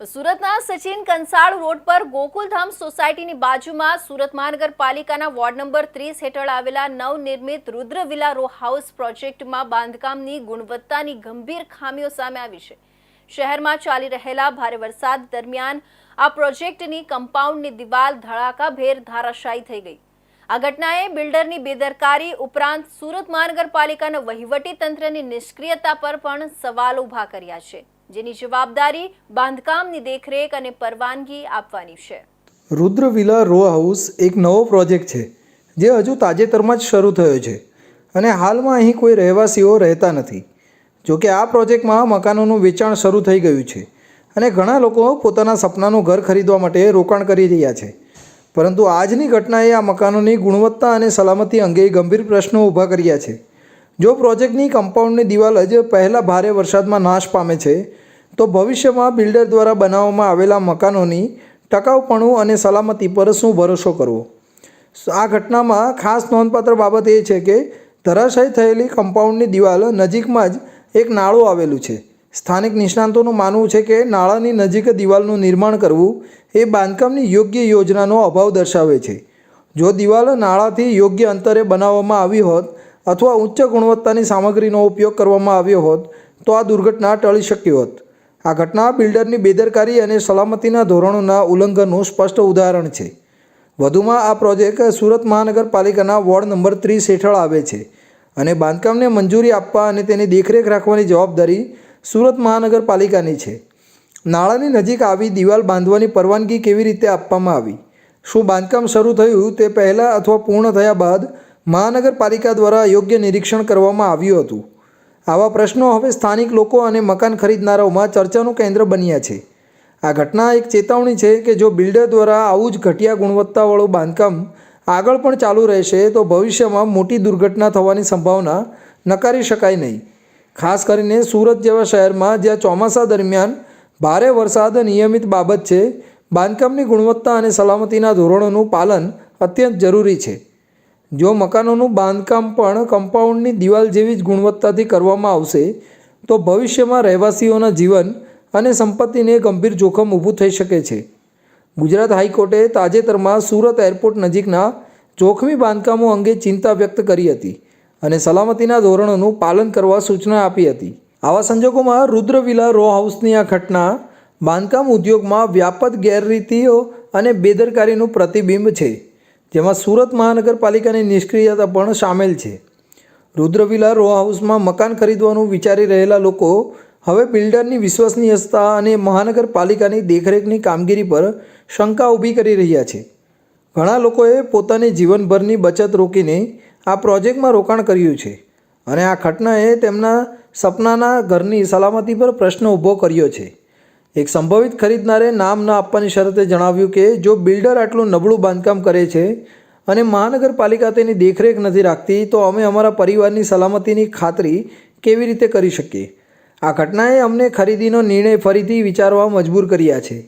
સુરતના સચિન કંસાળ રોડ પર ગોકુલધામ સોસાયટીની બાજુમાં સુરત મહાનગરપાલિકાના વોર્ડ નંબર ત્રીસ હેઠળ આવેલા નવનિર્મિત રુદ્રવિલા રો હાઉસ પ્રોજેક્ટમાં બાંધકામની ગુણવત્તાની ગંભીર ખામીઓ સામે આવી છે. શહેરમાં ચાલી રહેલા ભારે વરસાદ દરમિયાન આ પ્રોજેક્ટની કમ્પાઉન્ડની દિવાલ ધડાકાભેર ધારાશાયી થઈ ગઈ. આ ઘટનાએ બિલ્ડરની બેદરકારી ઉપરાંત સુરત મહાનગરપાલિકાના વહીવટી તંત્રની નિષ્ક્રિયતા પર પણ સવાલ ઊભા કર્યા છે. જેની જવાબદારી બાંધકામની દેખરેખ અને પરવાનગી આપવાની છે. રુદ્ર વિલા રો હાઉસ એક નવો પ્રોજેક્ટ છે, જે હજુ તાજેતરમાં જ શરૂ થયો છે અને હાલમાં અહીં કોઈ રહેવાસીઓ રહેતા નથી. જોકે આ પ્રોજેક્ટમાં મકાનોનું વેચાણ શરૂ થઈ ગયું છે અને ઘણા લોકો પોતાના સપનાનું ઘર ખરીદવા માટે રોકાણ કરી રહ્યા છે. પરંતુ આજની ઘટનાએ આ મકાનોની ગુણવત્તા અને સલામતી અંગે ગંભીર પ્રશ્નો ઊભા કર્યા છે. જો પ્રોજેક્ટની કમ્પાઉન્ડની દિવાલ જ પહેલાં ભારે વરસાદમાં નાશ પામે છે, તો ભવિષ્યમાં બિલ્ડર દ્વારા બનાવવામાં આવેલા મકાનોની ટકાઉપણું અને સલામતી પર શું ભરોસો કરવો? આ ઘટનામાં ખાસ નોંધપાત્ર બાબત એ છે કે ધરાશાયી થયેલી કમ્પાઉન્ડની દિવાલ નજીકમાં જ એક નાળું આવેલું છે. સ્થાનિક નિષ્ણાંતોનું માનવું છે કે નાળાની નજીક દિવાલનું નિર્માણ કરવું એ બાંધકામની યોગ્ય યોજનાનો અભાવ દર્શાવે છે. જો દિવાલ નાળાથી યોગ્ય અંતરે બનાવવામાં આવી હોત અથવા ઉચ્ચ ગુણવત્તાની સામગ્રીનો ઉપયોગ કરવામાં આવ્યો હોત, તો આ દુર્ઘટના ટળી શકી હોત. આ ઘટના બિલ્ડરની બેદરકારી અને સલામતીના ધોરણોના ઉલ્લંઘનનું સ્પષ્ટ ઉદાહરણ છે. વધુમાં આ પ્રોજેક્ટ સુરત મહાનગરપાલિકાના વોર્ડ નંબર ત્રીસ હેઠળ આવે છે અને બાંધકામને મંજૂરી આપવા અને તેની દેખરેખ રાખવાની જવાબદારી સુરત મહાનગરપાલિકાની છે. નાળાની નજીક આવી દિવાલ બાંધવાની પરવાનગી કેવી રીતે આપવામાં આવી? શું બાંધકામ શરૂ થયું તે પહેલાં અથવા પૂર્ણ થયા બાદ મહાનગરપાલિકા દ્વારા યોગ્ય નિરીક્ષણ કરવામાં આવ્યું હતું. આવા પ્રશ્નો હવે સ્થાનિક લોકો અને મકાન ખરીદનારાઓમાં ચર્ચાનું કેન્દ્ર બન્યા છે. આ ઘટના એક ચેતવણી છે કે જો બિલ્ડર દ્વારા આવું જ ઘટિયા ગુણવત્તાવાળું બાંધકામ આગળ પણ ચાલુ રહેશે, તો ભવિષ્યમાં મોટી દુર્ઘટના થવાની સંભાવના નકારી શકાય નહીં. ખાસ કરીને સુરત જેવા શહેરમાં જ્યાં ચોમાસા દરમિયાન ભારે વરસાદ નિયમિત બાબત છે, બાંધકામની ગુણવત્તા અને સલામતીના ધોરણોનું પાલન અત્યંત જરૂરી છે. જો મકાનોનું બાંધકામ પણ કમ્પાઉન્ડની દિવાલ જેવી જ ગુણવત્તાથી કરવામાં આવશે, તો ભવિષ્યમાં રહેવાસીઓના જીવન અને સંપત્તિને ગંભીર જોખમ ઊભું થઈ શકે છે. ગુજરાત હાઈકોર્ટે તાજેતરમાં સુરત એરપોર્ટ નજીકના જોખમી બાંધકામો અંગે ચિંતા વ્યક્ત કરી હતી અને સલામતીના ધોરણોનું પાલન કરવા સૂચના આપી હતી. આવા સંજોગોમાં રુદ્રવિલા રો હાઉસની આ ઘટના બાંધકામ ઉદ્યોગમાં વ્યાપક ગેરરીતિઓ અને બેદરકારીનું પ્રતિબિંબ છે. જેમાં સુરત મહાનગરપાલિકાની નિષ્ક્રિયતા પણ સામેલ છે. રુદ્રવિલા રો હાઉસમાં મકાન ખરીદવાનું વિચારી રહેલા લોકો હવે બિલ્ડરની વિશ્વસનીયતા અને મહાનગરપાલિકાની દેખરેખની કામગીરી પર શંકા ઊભી કરી રહ્યા છે. ઘણા લોકોએ પોતાની જીવનભરની બચત રોકીને આ પ્રોજેક્ટમાં રોકાણ કર્યું છે અને આ ઘટનાએ તેમના સપનાના ઘરની સલામતી પર પ્રશ્ન ઊભો કર્યો છે. એક સંભવિત ખરીદનારે નામ ન આપવાની શરતે જણાવ્યું કે જો બિલ્ડર આટલું નબળું બાંધકામ કરે છે અને મહાનગરપાલિકા તેની દેખરેખ નથી રાખતી, તો અમે અમારા પરિવારની સલામતીની ખાતરી કેવી રીતે કરી શકીએ? આ ઘટનાએ અમને ખરીદીનો નિર્ણય ફરીથી વિચારવા મજબૂર કર્યા છે.